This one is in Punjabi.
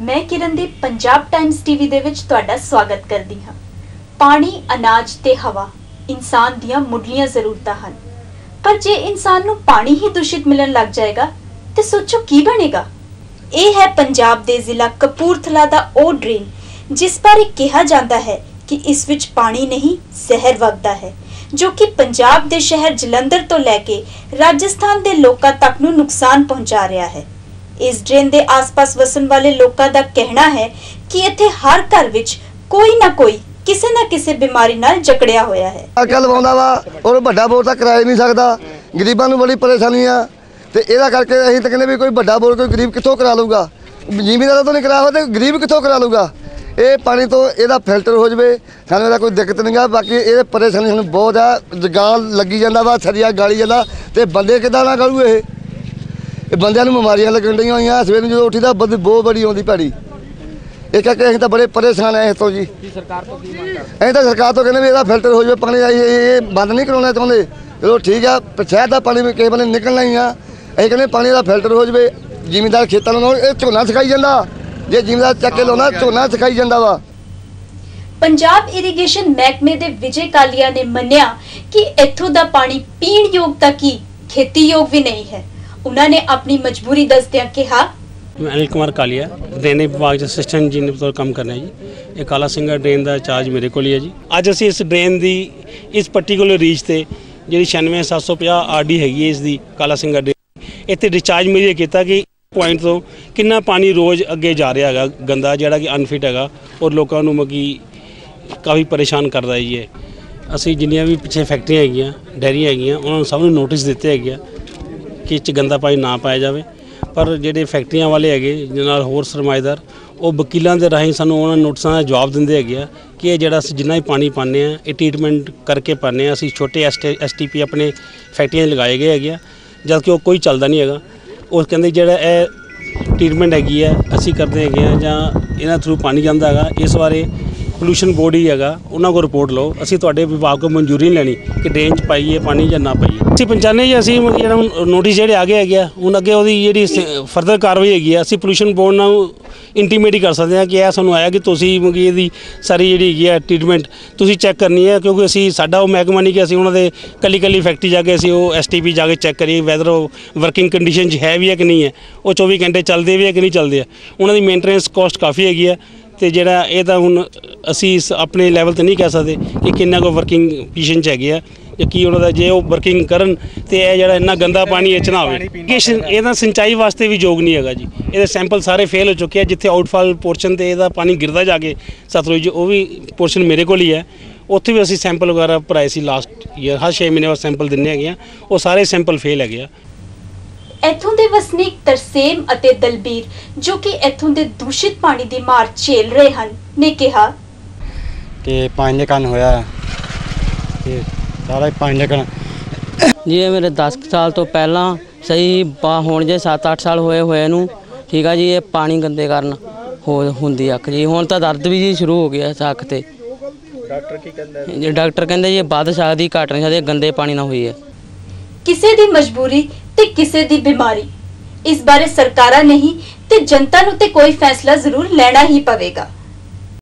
ਮੈਂ ਕਿਰਨਦੀਪ ਪੰਜਾਬ ਟਾਈਮਸ ਟੀਵੀ ਦੇ ਵਿੱਚ ਤੁਹਾਡਾ ਸਵਾਗਤ ਕਰਦੀ ਹਾਂ। ਪਾਣੀ, ਅਨਾਜ ਤੇ ਹਵਾ, ਇਨਸਾਨ ਦੀਆਂ ਮੁੱਢਲੀਆਂ ਜ਼ਰੂਰਤਾਂ ਹਨ। ਪਰ ਜੇ ਇਨਸਾਨ ਨੂੰ ਪਾਣੀ ਹੀ ਦੂਸ਼ਿਤ ਮਿਲਣ ਲੱਗ ਜਾਏਗਾ, ਤੇ ਸੋਚੋ ਕੀ ਬਣੇਗਾ? ਇਹ ਹੈ ਪੰਜਾਬ ਦੇ ਜ਼ਿਲ੍ਹਾ ਕਪੂਰਥਲਾ ਦਾ ਉਹ ਡਰੇਨ, ਜਿਸ ਬਾਰੇ ਕਿਹਾ ਜਾਂਦਾ ਹੈ ਕਿ ਇਸ ਵਿੱਚ ਪਾਣੀ ਨਹੀਂ, ਜ਼ਹਿਰ ਵਗਦਾ ਹੈ, ਜੋ ਕਿ ਪੰਜਾਬ ਦੇ ਸ਼ਹਿਰ ਜਲੰਧਰ ਤੋਂ ਲੈ ਕੇ ਰਾਜਸਥਾਨ ਦੇ ਲੋਕਾਂ ਤੱਕ ਨੂੰ ਨੁਕਸਾਨ ਪਹੁੰਚਾ ਰਿਹਾ ਹੈ। ਇਸ ਡਰੇਨ ਦੇ ਆਸ-ਪਾਸ ਵਸਣ ਵਾਲੇ ਲੋਕਾਂ ਦਾ ਕਹਿਣਾ ਹੈ ਕਿ ਇੱਥੇ ਹਰ ਘਰ ਵਿੱਚ ਕੋਈ ਨਾ ਕੋਈ, ਕਿਸੇ ਨਾ ਕਿਸੇ ਬਿਮਾਰੀ ਨਾਲ ਜਕੜਿਆ ਹੋਇਆ ਹੈ। ਅਕਲ ਲਵਾਉਂਦਾ ਵਾ ਔਰ ਵੱਡਾ ਬੋਰ ਤਾਂ ਕਿਰਾਏ ਨਹੀਂ ਸਕਦਾ। ਗਰੀਬਾਂ ਨੂੰ ਬੜੀ ਪਰੇਸ਼ਾਨੀ ਆ। ਤੇ ਇਹਦਾ ਕਰਕੇ ਅਸੀਂ ਤਾਂ ਕਹਿੰਦੇ ਵੀ ਕੋਈ ਵੱਡਾ ਬੋਰ, ਕੋਈ ਗਰੀਬ ਕਿੱਥੋਂ ਕਰਾ ਲਊਗਾ? ਜ਼ਿਮੀਂਦਾਰ ਤੋਂ ਨਹੀਂ ਕਰਾ ਹੋਇਆ ਤੇ ਗਰੀਬ ਕਿੱਥੋਂ ਕਰਾ ਲਊਗਾ? ਇਹ ਪਾਣੀ ਤੋਂ ਇਹਦਾ ਫਿਲਟਰ ਹੋ ਜਵੇ, ਸਾਨੂੰ ਇਹਦਾ ਕੋਈ ਦਿੱਕਤ ਨਹੀਂ ਨਹੀਂਗਾ ਬਾਕੀ ਇਹ ਪਰੇਸ਼ਾਨੀ ਸਾਨੂੰ ਬਹੁਤ ਆ। ਜਗਾਲ ਲੱਗੀ ਜਾਂਦਾ ਵਾ, ਸਰੀਆ ਗਾਲੀ ਜਾਂਦਾ ਤੇ ਬੰਦੇ ਕਿੱਦਾਂ ਨਾ ਕਰੂ ਇਹ? ਇਹ ਬੰਦਿਆਂ ਨੂੰ ਬਿਮਾਰੀਆਂ ਲੱਗਣ ਡਈਆਂ ਹੋਈਆਂ ਸਵੇਰ ਨੂੰ ਜਦੋਂ ਉੱਠੀਦਾ ਬਦ ਬਹੁਤ ਬੜੀ ਆਉਂਦੀ ਭੈੜੀ। ਇਹ ਕਰਕੇ ਅਸੀਂ ਤਾਂ ਬੜੇ ਪਰੇਸ਼ਾਨ ਆ ਇਸ ਤੋਂ ਜੀ। ਸਰਕਾਰ ਤੋਂ ਕੀ ਮੰਗ ਅਸੀਂ ਤਾਂ ਸਰਕਾਰ ਤੋਂ ਕਹਿੰਦੇ ਵੀ ਇਹਦਾ ਫਿਲਟਰ ਹੋ ਜਾਵੇ ਪਾਣੀ ਦਾ ਇਹ ਇਹ ਬੰਦ ਨਹੀਂ ਕਰਾਉਣਾ ਚਾਹੁੰਦੇ। ਚਲੋ ਠੀਕ ਆ ਪਰ ਸ਼ਹਿਰ ਦਾ ਪਾਣੀ ਵੀ ਕਿਸੇ ਵੇਲੇ ਨਿਕਲਣਾ ਹੀ ਆ। ਅਸੀਂ ਕਹਿੰਦੇ ਪਾਣੀ ਦਾ ਫਿਲਟਰ ਹੋ ਜਾਵੇ ਜ਼ਿਮੀਂਦਾਰ ਖੇਤਾਂ ਨੂੰ ਲਾਉਣ, ਇਹ ਝੋਨਾ ਸਿਖਾਈ ਜਾਂਦਾ। ਜੇ ਜ਼ਿਮੀਂਦਾਰ ਚੱਕ ਕੇ ਲਾਉਣਾ ਝੋਨਾ ਸਿਖਾਈ ਜਾਂਦਾ ਵਾ। ਪੰਜਾਬ ਇਰੀਗੇਸ਼ਨ ਮਹਿਕਮੇ ਦੇ ਵਿਜੇ ਕਾਲੀਆ ਨੇ ਮੰਨਿਆ ਕਿ ਇੱਥੋਂ ਦਾ ਪਾਣੀ ਪੀਣ ਯੋਗ ਤੱਕ ਹੀ ਖੇਤੀ ਯੋਗ ਵੀ ਨਹੀਂ ਹੈ। ਉਹਨਾਂ ਨੇ ਆਪਣੀ ਮਜਬੂਰੀ ਦੱਸਦਿਆਂ ਕਿਹਾ, ਮੈਂ ਅਨਿਲ ਕੁਮਾਰ ਕਾਲੀਆ ਡਰੇਨੇਜ ਵਿਭਾਗ ਚ ਅਸਿਸਟੈਂਟ ਇੰਜੀਨੀਅਰ ਤੌਰ ਕੰਮ ਕਰਨਾ ਜੀ। ਇਹ ਕਾਲਾ ਸਿੰਘਾ ਡਰੇਨ ਦਾ ਚਾਰਜ ਮੇਰੇ ਕੋਲ ਹੀ ਹੈ ਜੀ। ਅੱਜ ਅਸੀਂ ਇਸ ਡਰੇਨ ਦੀ, ਇਸ ਪਾਰਟਿਕੂਲਰ ਰੀਚ ਤੇ, ਜਿਹੜੀ 96750 ਆਰਡੀ ਹੈਗੀ ਹੈ ਇਸ ਦੀ ਕਾਲਾ ਸਿੰਘਾ ਡਰੇਨ ਇੱਥੇ ਰਿਚਾਰਜ ਮੇਰੀ ਕੀਤਾ ਕਿ ਪੁਆਇੰਟ ਤੋਂ ਕਿੰਨਾ ਪਾਣੀ ਰੋਜ਼ ਅੱਗੇ ਜਾ ਰਿਹਾ ਹੈਗਾ, ਗੰਦਾ ਜਿਹੜਾ ਕਿ ਅਨਫਿਟ ਹੈਗਾ, ਔਰ ਲੋਕਾਂ ਨੂੰ ਮਗੀ ਕਾਫੀ ਪਰੇਸ਼ਾਨ ਕਰਦਾ ਹੈ ਜੀ ਇਹ। ਅਸੀਂ ਜਿੰਨੀਆਂ ਵੀ ਪਿੱਛੇ ਫੈਕਟਰੀਆਂ ਹੈਗੀਆਂ ਡੈਰੀਆਂ ਹੈਗੀਆਂ, ਉਹਨਾਂ ਨੂੰ ਸਭ ਨੂੰ ਨੋਟਿਸ ਦਿੱਤੇ ਹੈਗੇ ਆ। ਕਿ ਇਹ 'ਚ ਗੰਦਾ ਪਾਣੀ ਨਾ ਪਾਇਆ ਜਾਵੇ। ਪਰ ਜਿਹੜੇ ਫੈਕਟਰੀਆਂ ਵਾਲੇ ਹੈਗੇ ਜਿਹਨਾਂ ਨਾਲ ਹੋਰ ਸਰਮਾਏਦਾਰ, ਉਹ ਵਕੀਲਾਂ ਦੇ ਰਾਹੀਂ ਸਾਨੂੰ ਉਹਨਾਂ ਨੋਟਿਸਾਂ ਦਾ ਜਵਾਬ ਦਿੰਦੇ ਹੈਗੇ ਆ ਕਿ ਇਹ ਜਿਹੜਾ ਅਸੀਂ ਜਿੰਨਾ ਹੀ ਪਾਣੀ ਪਾਉਂਦੇ ਆ ਇਹ ਟ੍ਰੀਟਮੈਂਟ ਕਰਕੇ ਪਾਉਂਦੇ ਆ ਅਸੀਂ ਛੋਟੇ ਐਸਟੀਪੀ ਆਪਣੇ ਫੈਕਟਰੀਆਂ 'ਚ ਲਗਾਏ ਗਏ ਹੈਗੇ ਆ ਜਦ ਕਿ ਉਹ ਕੋਈ ਚੱਲਦਾ ਨਹੀਂ ਹੈਗਾ। ਉਹ ਕਹਿੰਦੇ ਜਿਹੜਾ ਇਹ ਟ੍ਰੀਟਮੈਂਟ ਹੈਗੀ ਹੈ ਅਸੀਂ ਕਰਦੇ ਹੈਗੇ ਆ ਜਾਂ ਇਹਨਾਂ ਥਰੂ ਪਾਣੀ ਜਾਂਦਾ ਹੈਗਾ, ਇਸ ਬਾਰੇ ਪੋਲੂਸ਼ਨ ਬੋਰਡ ਹੀ ਹੈਗਾ, ਉਹਨਾਂ ਕੋਲ ਰਿਪੋਰਟ ਲਓ। ਅਸੀਂ ਤੁਹਾਡੇ ਵਿਭਾਗ ਕੋਲ ਮਨਜ਼ੂਰੀ ਨਹੀਂ ਲੈਣੀ ਕਿ ਡਰੇਨ 'ਚ ਪਾਈਏ, ਪਾਣੀ ਜਾਂ ਨਾ ਪਾਈਏ। ਅਸੀਂ ਪੰਚਾਨੇ ਜੀ ਅਸੀਂ ਜਿਹੜਾ ਨੋਟਿਸ ਜਿਹੜੇ ਆ ਗਏ ਹੈਗੇ ਆ, ਹੁਣ ਅੱਗੇ ਉਹਦੀ ਜਿਹੜੀ ਫਰਦਰ ਕਾਰਵਾਈ ਹੈਗੀ ਆ, ਅਸੀਂ ਪੋਲੂਸ਼ਨ ਬੋਰਡ ਨਾਲ ਇੰਟੀਮੇਟ ਹੀ ਕਰ ਸਕਦੇ ਹਾਂ ਕਿ ਇਹ ਸਾਨੂੰ ਆਇਆ ਕਿ ਤੁਸੀਂ ਮਗੀ ਇਹਦੀ ਸਾਰੀ ਜਿਹੜੀ ਹੈਗੀ ਆ ਟ੍ਰੀਟਮੈਂਟ ਤੁਸੀਂ ਚੈੱਕ ਕਰਨੀ ਹੈ, ਕਿਉਂਕਿ ਅਸੀਂ ਸਾਡਾ ਉਹ ਮਹਿਕਮਾ ਨਹੀਂ ਕਿ ਅਸੀਂ ਉਹਨਾਂ ਦੇ ਕੱਲੀ ਕੱਲੀ ਫੈਕਟਰੀ ਜਾ ਕੇ ਅਸੀਂ ਉਹ ਐਸਟੀਪੀ ਜਾ ਕੇ ਚੈੱਕ ਕਰੀਏ ਵੈਦਰ ਉਹ ਵਰਕਿੰਗ ਕੰਡੀਸ਼ਨ 'ਚ ਹੈ ਵੀ ਹੈ ਕਿ ਨਹੀਂ ਹੈ, ਉਹ 24 ਘੰਟੇ ਚੱਲਦੇ ਵੀ ਹੈ ਕਿ ਨਹੀਂ ਚੱਲਦੇ ਆ। ਉਹਨਾਂ ਦੀ ਮੇਨਟੇਨੈਂਸ ਕਾਸਟ ਕਾਫੀ ਹੈਗੀ ਆ। ਤੇ ਜਿਹੜਾ ਇਹ ਤਾਂ ਹੁਣ ਅਸੀਂ ਇਸ ਆਪਣੇ ਲੈਵਲ ਤੇ ਨਹੀਂ ਕਹਿ ਸਕਦੇ ਕਿ ਕਿੰਨਾ ਕੋ ਵਰਕਿੰਗ ਪੋਜੀਸ਼ਨ ਚ ਹੈਗੇ ਆ ਜਾਂ ਕੀ ਉਹਨਾਂ ਦਾ ਜੇ ਉਹ ਵਰਕਿੰਗ ਕਰਨ ਤੇ ਇਹ ਜਿਹੜਾ ਇੰਨਾ ਗੰਦਾ ਪਾਣੀ ਇਹ ਚ ਨਾ ਹੋਵੇ। ਇਰੀਗੇਸ਼ਨ ਇਹਦਾ ਸਿੰਚਾਈ ਵਾਸਤੇ ਵੀ ਯੋਗ ਨਹੀਂ ਹੈਗਾ ਜੀ। ਇਹਦੇ ਸੈਂਪਲ ਸਾਰੇ ਫੇਲ ਹੋ ਚੁੱਕੇ ਆ ਜਿੱਥੇ ਆਊਟਫਾਲ ਪੋਰਸ਼ਨ ਤੇ ਇਹਦਾ ਪਾਣੀ ਗਿਰਦਾ ਜਾ ਕੇ ਸਤਲੁਜ ਉਹ ਵੀ ਪੋਰਸ਼ਨ ਮੇਰੇ ਕੋਲ ਹੀ ਹੈ। ਉੱਥੇ ਵੀ ਅਸੀਂ ਸੈਂਪਲ ਵਗੈਰਾ ਭਰਾਏ ਸੀ ਲਾਸਟ ਈਅਰ ਹਰ 6 ਮਹੀਨੇ ਬਾਅਦ ਸੈਂਪਲ ਦਿੰਨੇ ਹੈਗੇ ਆ। ਉਹ ਸਾਰੇ ਸੈਂਪਲ ਫੇਲ ਹੈਗੇ ਆ। ਇੱਥੋਂ ਦੇ ਵਸਨੀਕ ਤਰਸੇਮ ਅਤੇ ਦਲਬੀਰ ਜੋ ਕਿ ਇੱਥੋਂ ਦੇ ਦੂਸ਼ਿਤ ਪਾਣੀ ਦੀ ਮਾਰ ਝੇਲ ਰਹੇ ਹਨ ਨੇ ਕਿਹਾ। ਕਿ ਪਾਣੀ ਦੇ ਕਾਰਨ ਹੋਇਆ। ਹੈ। ਤੇ ਸਾਰਾ ਹੀ ਪਾਣੀ ਦੇ ਕਾਰਨ ਜੀ ਇਹ ਮੇਰੇ 10 ਕੁ ਸਾਲ ਤੋਂ ਪਹਿਲਾਂ ਸਹੀ ਬਾ ਹੁਣ ਜੇ 7-8 ਸਾਲ ਹੋਏ ਹੋਏ ਨੂੰ ਠੀਕ ਆ ਜੀ ਇਹ ਪਾਣੀ ਗੰਦੇ ਕਾਰਨ ਹੋ ਹੁੰਦੀ ਅੱਖ ਜੀ। ਹੁਣ ਤਾਂ ਦਰਦ ਵੀ ਜੀ ਸ਼ੁਰੂ ਹੋ ਗਿਆ ਇਸ ਅੱਖ ਤੇ। ਡਾਕਟਰ ਕੀ ਕਹਿੰਦਾ ਜੀ ਡਾਕਟਰ ਕਹਿੰਦੇ ਜੀ ਇਹ ਵੱਧ ਸਕਦੀ ਘਟ ਨਹੀਂ ਸਕਦੀ ਇਹ ਗੰਦੇ ਪਾਣੀ ਨਾਲ ਹੋਈ ਹੈ। ਕਿਸੇ ਦੀ ਮਜਬੂਰੀ ਤੇ ਕਿਸੇ ਦੀ ਬਿਮਾਰੀ। ਇਸ ਬਾਰੇ ਸਰਕਾਰਾਂ ਨਹੀਂ ਤੇ ਜਨਤਾ ਨੂੰ ਤੇ ਕੋਈ ਫੈਸਲਾ ਜ਼ਰੂਰ ਲੈਣਾ ਹੀ ਪਵੇਗਾ।